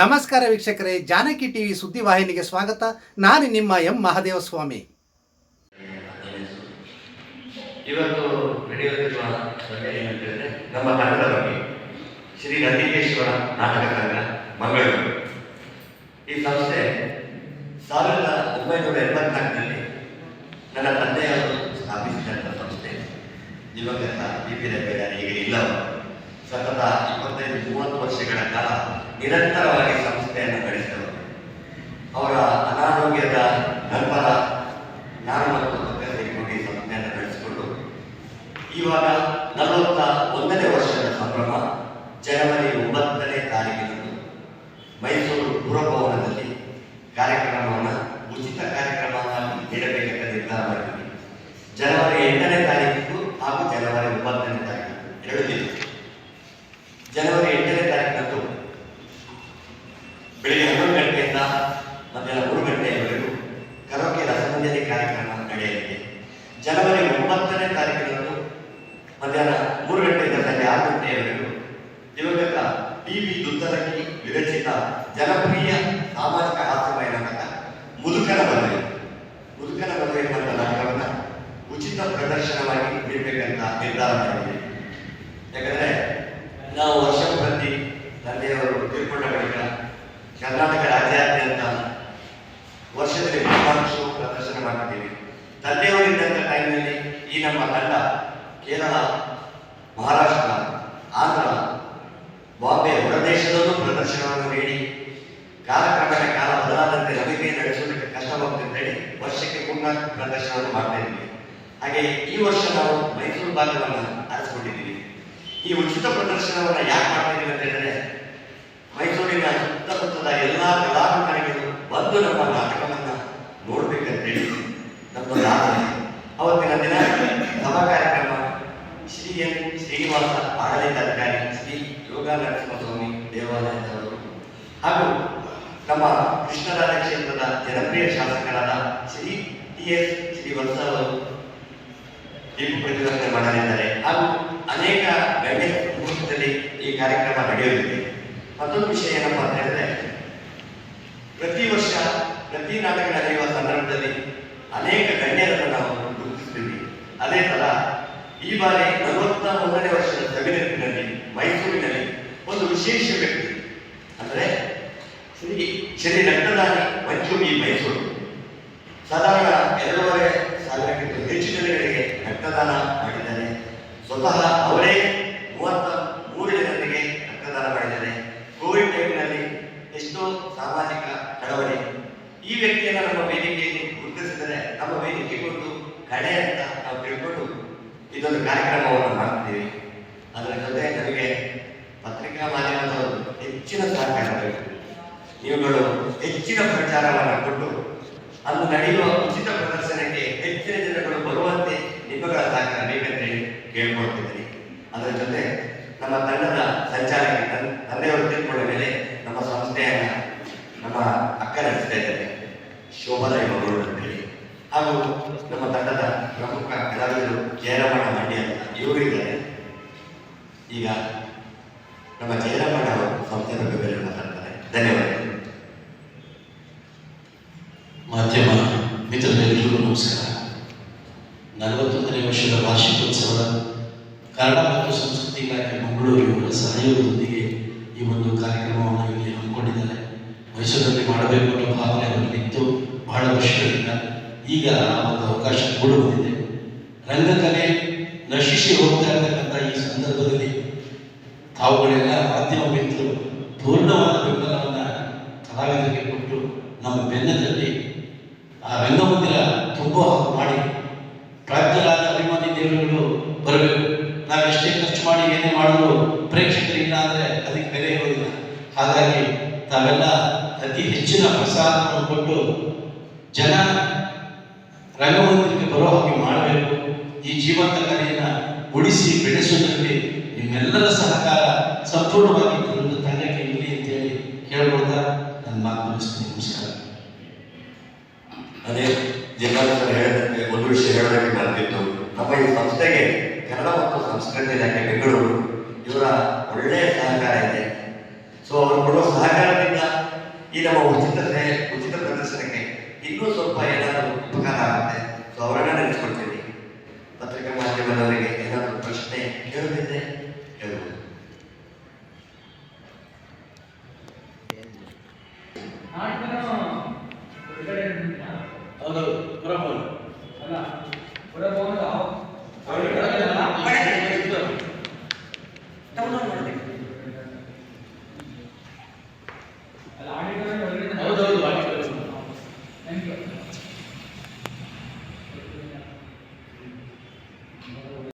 ನಮಸ್ಕಾರ ವೀಕ್ಷಕರೇ, ಜಾನಕಿ ಟಿವಿ ಸುದ್ದಿವಾಹಿನಿಗೆ ಸ್ವಾಗತ. ನಾನು ನಿಮ್ಮ ಎಂ ಮಹಾದೇವಸ್ವಾಮಿ. ಇವತ್ತು ನಡೆಯುತ್ತಿರುವ ಸಭೆ ನಮ್ಮ ತಂಡದ ಬಗ್ಗೆ. ಶ್ರೀ ನಂದಿಕೇಶ್ವರ ನಾಟಕ ತಂಡ ಮಂಗಳೂರು. ಈ ಸಂಸ್ಥೆ ಸಾವಿರದ ಒಂಬೈನೂರ ಎಂಬತ್ನಾಲ್ಕರಲ್ಲಿ ನನ್ನ ತಂದೆಯವರು ಸ್ಥಾಪಿಸಿದಂಥ ಸಂಸ್ಥೆ. ದಿವಂಗತ ಬಿ ಪಿ ರಂಗಯ್ಯ ಈಗ ಇಲ್ಲ. ಅವರು. ಸತತ ಇಪ್ಪತ್ತೈದು, ಮೂವತ್ತು ವರ್ಷಗಳ ಕಾಲ ನಿರಂತರವಾಗಿ ಸಂಸ್ಥೆಯನ್ನು ನಡೆಸಿದರು ಅವರ ಅನಾರೋಗ್ಯದ ನಂತರ ನಾನು ಮತ್ತು ಪಕ್ಕ ಸೇರಿಕೊಂಡು ಈ ಸಂಸ್ಥೆಯನ್ನು ನಡೆಸಿಕೊಂಡು ಇವಾಗ ನಲವತ್ತ ಒಂದನೇ ವರ್ಷದ ಸಂಭ್ರಮ ಜನವರಿ ಒಂಬತ್ತನೇ ತಾರೀಕಿನಂದು ಮೈಸೂರು ಕರ್ನಾಟಕ ರಾಜ್ಯಾದ್ಯಂತ ವರ್ಷದಲ್ಲಿ ಶೋ ಪ್ರದರ್ಶನ ಮಾಡಿದ್ದೀವಿ ತಂದೆಯವರಿದ್ದಂಥ ಟೈಮ್ನಲ್ಲಿ ಈ ನಮ್ಮ ತಂಡ ಕೇರಳ, ಮಹಾರಾಷ್ಟ್ರ, ಆಂಧ್ರ, ಬಾಂಬೆ ಹೊರದೇಶದಲ್ಲೂ ಪ್ರದರ್ಶನವನ್ನು ನೀಡಿ, ಕಾಲಕ್ರಮೇಣ ಕಾಲ ಬದಲಾದಂತೆ ನಮಗೆ ನಡೆಸುವುದಕ್ಕೆ ಹೇಳಿ ವರ್ಷಕ್ಕೆ ಮೂರ್ನಾಲ್ಕು ಪ್ರದರ್ಶನವನ್ನು ಮಾಡ್ತಾ ಇದ್ದೀವಿ ಹಾಗೆ ಈ ವರ್ಷ ನಾವು ಮೈಸೂರು ಭಾಗವನ್ನು ಆರಿಸಿಕೊಂಡಿದ್ದೀವಿ. ಈ ಉಚಿತ ಪ್ರದರ್ಶನವನ್ನು ಯಾಕೆ ಮಾಡ್ತಾ ಇದ್ದೀವಿ ಅಂತ ಹೇಳಿದ್ರೆ ಮೈಸೂರಿನ ಸುತ್ತಮುತ್ತದ ಎಲ್ಲ ಕಲಾವಿದರಿಗೂ ಬಂದು ನಮ್ಮ ನಾಟಕವನ್ನು ನೋಡ್ಬೇಕಂತೇಳಿ ನಮ್ಮ ನಾಟಕ ಅವತ್ತಿನ ದಿನ ಸಭಾ ಕಾರ್ಯಕ್ರಮ ಶ್ರೀ ಎನ್ ಶ್ರೀನಿವಾಸ ಆಡಳಿತಾಧಿಕಾರಿ ಶ್ರೀ ಯೋಗ ನರಸಿಂಹಸ್ವಾಮಿ ದೇವಾಲಯದವರು ಹಾಗೂ ನಮ್ಮ ಕೃಷ್ಣರಾಜ ಕ್ಷೇತ್ರದ ಜನಪ್ರಿಯ ಶಾಸಕರಾದ ಶ್ರೀ ಟಿ ಎಸ್ ಶ್ರೀ ಅವರು ದೀಪ ಪ್ರತಿಭಟನೆ ಮಾಡಲಿದ್ದಾರೆ ಹಾಗೂ ಅನೇಕ ಗಣ್ಯ ಮುಹೂರ್ತದಲ್ಲಿ ಈ ಕಾರ್ಯಕ್ರಮ ನಡೆಯಲಿದೆ ಮತ್ತೊಂದು ವಿಷಯ ಏನಪ್ಪಾ ಅಂತ ಹೇಳಿದ್ರೆ, ಪ್ರತಿ ವರ್ಷ, ಪ್ರತಿ ನಾಟಕ ನಡೆಯುವ ಸಂದರ್ಭದಲ್ಲಿ ಅನೇಕ ಗಣ್ಯರನ್ನು ನಾವು ಗುರುತಿಸ್ತೀವಿ. ಅದೇ ತರ ಈ ಬಾರಿ ನಲವತ್ತ ಒಂದನೇ ವರ್ಷದ ಸವಿನೆನಪಿನಲ್ಲಿ ಮೈಸೂರಿನಲ್ಲಿ ಒಂದು ವಿಶೇಷ ವ್ಯಕ್ತಿ, ಅಂದ್ರೆ ಶ್ರೀ ಶ್ರೀ ರಕ್ತದಾನಿ ಮಂಜು ಬಿ ಮೈಸೂರು. ಸಾಧಾರಣ ಎರಡೂವರೆ ಸಾವಿರಕ್ಕಿಂತ ಹೆಚ್ಚು ಜನಗಳಿಗೆ ರಕ್ತದಾನ ಮಾಡಿದ್ದಾರೆ. ಸ್ವತಃ ಅವರೇ ಮೂವತ್ತ ಮೂರು ಜನರಿಗೆ ರಕ್ತದಾನ ಮಾಡಿದ್ದಾರೆ ಕೋವಿಡ್ ಟೈಮ್ನಲ್ಲಿ ಎಷ್ಟೋ ಸಾಮಾಜಿಕ ಚಳವಳಿ ಈ ವ್ಯಕ್ತಿಯನ್ನು ನಮ್ಮ ವೇದಿಕೆಯಲ್ಲಿ ಗುರುತಿಸಿದರೆ ನಮ್ಮ ವೇದಿಕೆ ಕೊಟ್ಟು ಕಡೆ ಅಂತ ನಾವು ತಿಳ್ಕೊಂಡು ಇದೊಂದು ಕಾರ್ಯಕ್ರಮವನ್ನು ಮಾಡ್ತೀವಿ. ಅದರ ಜೊತೆ ನಮಗೆ ಪತ್ರಿಕಾ ಮಾಧ್ಯಮದವರು ಹೆಚ್ಚಿನ ಸಹಕಾರ ಬೇಕು. ನೀವುಗಳು ಹೆಚ್ಚಿನ ಪ್ರಚಾರವನ್ನು ಕೊಟ್ಟು ಅದು ನಡೆಯುವ ಉಚಿತ ಪ್ರದರ್ಶನಕ್ಕೆ ಹೆಚ್ಚಿನ ಜನಗಳು ಬರುವಂತೆ ನಿಮ್ಮಗಳ ಸಹಕಾರ ಬೇಕಂತೇಳಿ ಕೇಳ್ಕೊಳ್ತಿದ್ದೀನಿ. ಅದರ ಜೊತೆ ನಮ್ಮ ತಂಡದ ಸಂಚಾಲಕಿ ತಂದೆಯವರು ತಿಳ್ಕೊಂಡ ಮೇಲೆ ನಮ್ಮ ಸಂಸ್ಥೆಯನ್ನು ನಮ್ಮ ಅಕ್ಕ ನಡೆಸ್ತಾ ಇದ್ದಾರೆ ಶೋಭರಾಯ್ ಮಗಳು ಅಂತೇಳಿ ಹಾಗೂ ನಮ್ಮ ತಂಡದ ಪ್ರಮುಖ ಕಲಾವಿದರು ಜಯರಮಣ ಮಂಡ್ಯ ಅಂತ ಇವರು ಇದ್ದಾರೆ ಈಗ ನಮ್ಮ ಜಯರಾಮಣ್ಣ ಸಂಸ್ಥೆ ಬಗ್ಗೆ ಮಾತಾಡ್ತಾರೆ. ಧನ್ಯವಾದಗಳು ಮಾಧ್ಯಮ ಮಿತ್ರರೆಲ್ಲರಿಗೂ ನಮಸ್ಕಾರ. ನಲವತ್ತೊಂದನೇ ವರ್ಷದ ವಾರ್ಷಿಕೋತ್ಸವದ ಕನ್ನಡ ಮತ್ತು ಸಂಸ್ಕೃತಿ ಇಲಾಖೆ ಮಂಗಳೂರು ಇವರ ಸಹಯೋಗದೊಂದಿಗೆ ಈ ಒಂದು ಕಾರ್ಯಕ್ರಮವನ್ನು ಇಲ್ಲಿ ಹಮ್ಮಿಕೊಂಡಿದ್ದಾರೆ. ಮೈಸೂರಿನಲ್ಲಿ ಮಾಡಬೇಕು ಅನ್ನೋ ಭಾವನೆ ಅವರಲ್ಲಿತ್ತು ಬಹಳ ವರ್ಷಗಳಿಂದ ಈಗ ಆ ಒಂದು ಅವಕಾಶ ಕೂಡ ಬಂದಿದೆ ರಂಗಕಲೆ ನಶಿಸಿ ಹೋಗ್ತಾ ಇರತಕ್ಕಂಥ ಈ ಸಂದರ್ಭದಲ್ಲಿ ತಾವುಗಳೆಲ್ಲ ಮಾಧ್ಯಮ ಪೂರ್ಣವಾದ ಬೆಂಬಲವನ್ನು ಕಲಾವಿದರಿಗೆ ಕೊಟ್ಟು ನಮ್ಮ ಬೆನ್ನದಲ್ಲಿ ಆ ರಂಗಮಂದಿರ ತುಂಬ ಮಾಡಿ ಪ್ರಾಜ್ಞರಾದ ಅಭಿಮಾನಿ ದೇವರುಗಳು ಬರಬೇಕು. ನಾವೆಷ್ಟೇ ಖರ್ಚು ಮಾಡಿ ಏನೇ ಮಾಡಿದ್ರು ಪ್ರೇಕ್ಷಕರಿಲ್ಲ ಅಂದರೆ ಅದಕ್ಕೆ ಬೆಲೆ ಇರೋದಿಲ್ಲ. ಹಾಗಾಗಿ ತಾವೆಲ್ಲ ಅತಿ ಹೆಚ್ಚಿನ ಪ್ರಸಾದವನ್ನು ಕೊಟ್ಟು ಜನ ರಂಗಮಂದಿರಕ್ಕೆ ಬರೋ ಹಾಗೆ ಮಾಡಬೇಕು. ಈ ಜೀವಂತ ಕಲೆಯನ್ನು ಉಳಿಸಿ ಬೆಳೆಸುವುದರಲ್ಲಿ ನಿಮ್ಮೆಲ್ಲರ ಸಹಕಾರ ಸಂಪೂರ್ಣವಾಗಿ ಒಂದು ತಂಡಕ್ಕೆ ಇರಲಿ ಅಂತೇಳಿ ಕೇಳ್ಕೊಳ್ತಾ ನನ್ನ ಮಾತು ಮುಗಿಸ್ತೀನಿ. ನಮಸ್ಕಾರ. ಅದೇ ಜಿಲ್ಲಾಧಿಕಾರಿ ಹೇಳಿದಂತೆ ಒಂದು ವಿಷಯ ಹೇಳೋದಕ್ಕೆ ಬಂದಿತ್ತು. ನಮ್ಮ ಈ ಸಂಸ್ಥೆಗೆ ಕನ್ನಡ ಮತ್ತು ಸಂಸ್ಕೃತಿ ಇಲಾಖೆ ಬೆಂಗಳೂರು ಇವರ ಒಳ್ಳೆಯ ಸಹಕಾರ ಇದೆ. ಸೊ ಅವರು ಕೊಡುವ ಸಹಕಾರದಿಂದ ಈ ನಮ್ಮ ಉಚಿತ 好的 no, no.